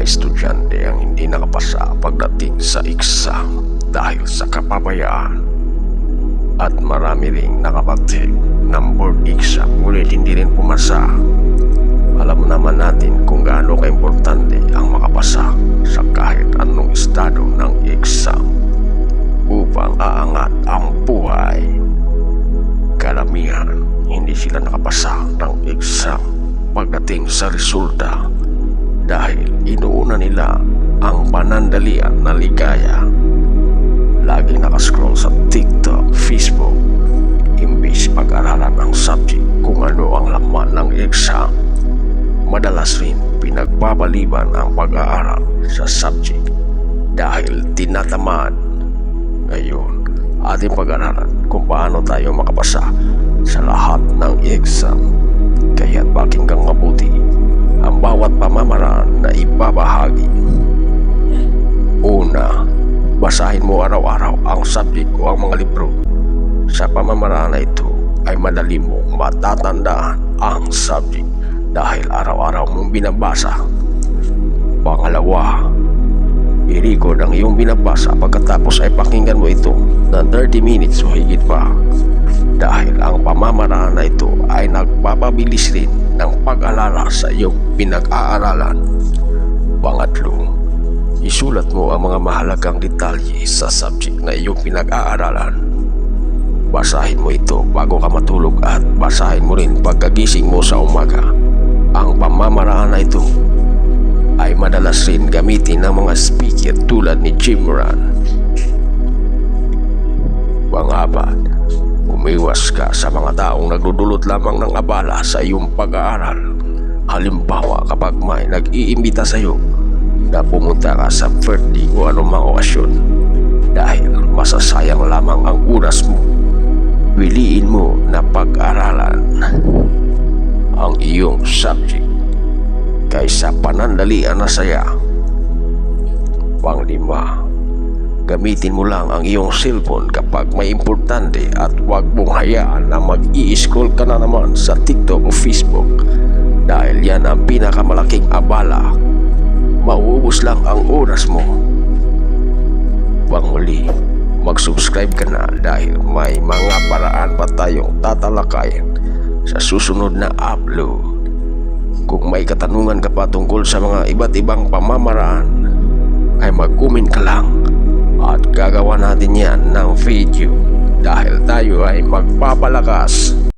mga estudyante ang hindi nakapasa pagdating sa exam dahil sa kapabayaan. At marami ring nakapagtik ng board exam ngunit hindi rin pumasa. Alam naman natin kung gaano kaimportante ang makapasa sa kahit anong estado ng exam upang aangat ang buhay. Karamihan, hindi sila nakapasa ng exam pagdating sa resulta dahil inuuna nila ang panandalian na ligaya. Laging nakascroll sa TikTok, Facebook, imbis pag-aralan ang subject kung ano ang laman ng exam. Madalas rin pinagbabaliban ang pag-aaral sa subject dahil tinatamad. Ngayon, ating pag-aralan kung paano tayo makapasa sa lahat ng exam. Kaya't pakinggang mabuti ang bawat pamamaraan ang subject o ang mga libro. Sa pamamaraan na ito ay madali mong matatandaan ang subject dahil araw-araw mong binabasa. Pangalawa, i-record ang iyong binabasa pagkatapos ay pakinggan mo ito ng 30 minutes o higit pa. Dahil ang pamamaraan na ito ay nagpapabilis rin ng pag-alala sa iyong pinag-aaralan. Pangatlo, isulat mo ang mga mahalagang detalye sa subject na iyong pinag-aaralan. Basahin mo ito bago ka matulog at basahin mo rin pagkagising mo sa umaga. Ang pamamaraan na ito ay madalas rin gamitin ng mga speaker tulad ni Jim Moran. Pangapat, umiwas ka sa mga taong nagdudulot lamang ng abala sa iyong pag-aaral. Halimbawa kapag may nag-iimbita sa iyo na pumunta ka sa birthday o anumang okasyon dahil masasayang lamang ang oras mo. Piliin mo na pag-aralan ang iyong subject kaysa panandalian na saya. Panglima, gamitin mo lang ang iyong cellphone kapag may importante at huwag mong hayaan na mag-i-scroll ka na naman sa TikTok o Facebook dahil yan ang pinakamalaking abala. Mauubos lang ang oras mo. Panghuli, mag-subscribe ka na dahil may mga paraan pa tayong tatalakayin sa susunod na upload. Kung may katanungan ka pa tungkol sa mga iba't ibang pamamaraan, ay mag-comment ka lang at gagawa natin yan ng video dahil tayo ay magpapalakas